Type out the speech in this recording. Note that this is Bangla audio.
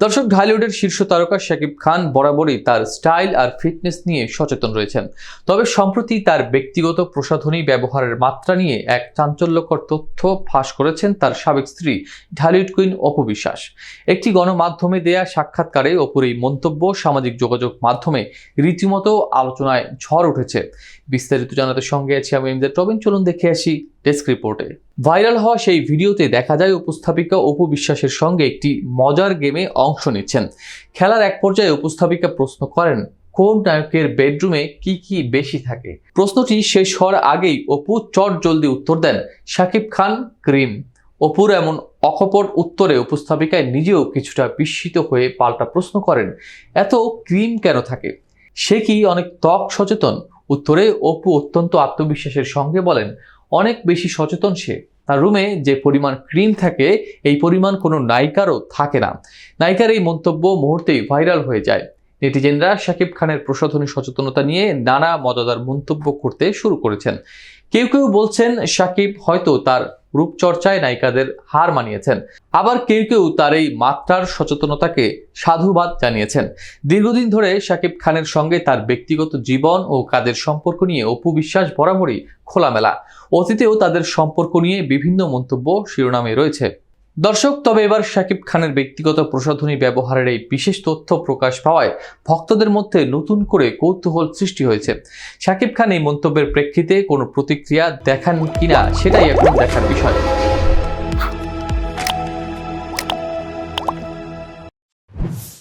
দর্শক, ঢালিউডের শীর্ষ তারকা শাকিব খান বরাবরই তার স্টাইল আর ফিটনেস নিয়ে সচেতন রয়েছেন। তবে সম্প্রতি তার ব্যক্তিগত প্রসাধনী ব্যবহারের মাত্রা নিয়ে এক চাঞ্চল্যকর তথ্য ফাঁস করেছেন তার সাবেক স্ত্রী, ঢালিউড কুইন অপু বিশ্বাস। একটি গণমাধ্যমে দেয়া সাক্ষাৎকারে অপুর এই মন্তব্য সামাজিক যোগাযোগ মাধ্যমে রীতিমতো আলোচনায় ঝড় উঠেছে। বিস্তারিত জানাতে সঙ্গে আছি আমি এমজে টবিন, চলুন দেখে আসি ডেস্ক রিপোর্টে। ভাইরাল হওয়া সেই ভিডিওতে দেখা যায় উপস্থাপিকা অপু বিশ্বাসের সঙ্গে একটি মজার গেমে অংশ নিচ্ছেন। খেলার এক পর্যায়ে উপস্থাপিকা প্রশ্ন করেন, কোন নায়কের বেডরুমে কি কি বেশি থাকে? প্রশ্নটি শেষ হওয়ার আগেই অপু চট জলদি উত্তর দেন, শাকিব খান ক্রিম অপুর এমন অকপট উত্তরে উপস্থাপিকায় নিজেও কিছুটা বিস্মিত হয়ে পাল্টা প্রশ্ন করেন, এত ক্রিম কেন থাকে? সে কি অনেক ত্বক সচেতন? উত্তরে অপু অত্যন্ত আত্মবিশ্বাসের সঙ্গে বলেন অনেক বেশি সচেতন সে। তার রুমে যে পরিমাণ ক্রিম থাকে, এই পরিমাণ কোনো নায়িকারও থাকে না। নায়িকার এই মন্তব্য মুহূর্তেই ভাইরাল হয়ে যায়। নেটিজেনরা শাকিব খানের প্রসাধনী সচেতনতা নিয়ে নানা মজাদার মন্তব্য করতে শুরু করেছেন। কেউ কেউ বলছেন শাকিব হয়তো তার রূপচর্চায় নায়িকাদের হার মানিয়েছেন। আবার কেউ কেউ তার এই মাত্রার সচেতনতাকে সাধুবাদ জানিয়েছেন। দীর্ঘদিন ধরে শাকিব খানের সঙ্গে তার ব্যক্তিগত জীবন ও কাজের সম্পর্ক নিয়ে অপু বিশ্বাস বরাবরই খোলামেলা। অতীতেও তাদের সম্পর্ক নিয়ে বিভিন্ন মন্তব্য শিরোনামে রয়েছে। দর্শক, তবে এবার শাকিব খানের ব্যক্তিগত প্রসাধনী ব্যবহারের এই বিশেষ তথ্য প্রকাশ পাওয়ায় ভক্তদের মধ্যে নতুন করে কৌতূহল সৃষ্টি হয়েছে। শাকিব খান এই মন্তব্যের প্রেক্ষিতে কোনো প্রতিক্রিয়া দেখান কিনা, সেটাই এখন দেখার বিষয়।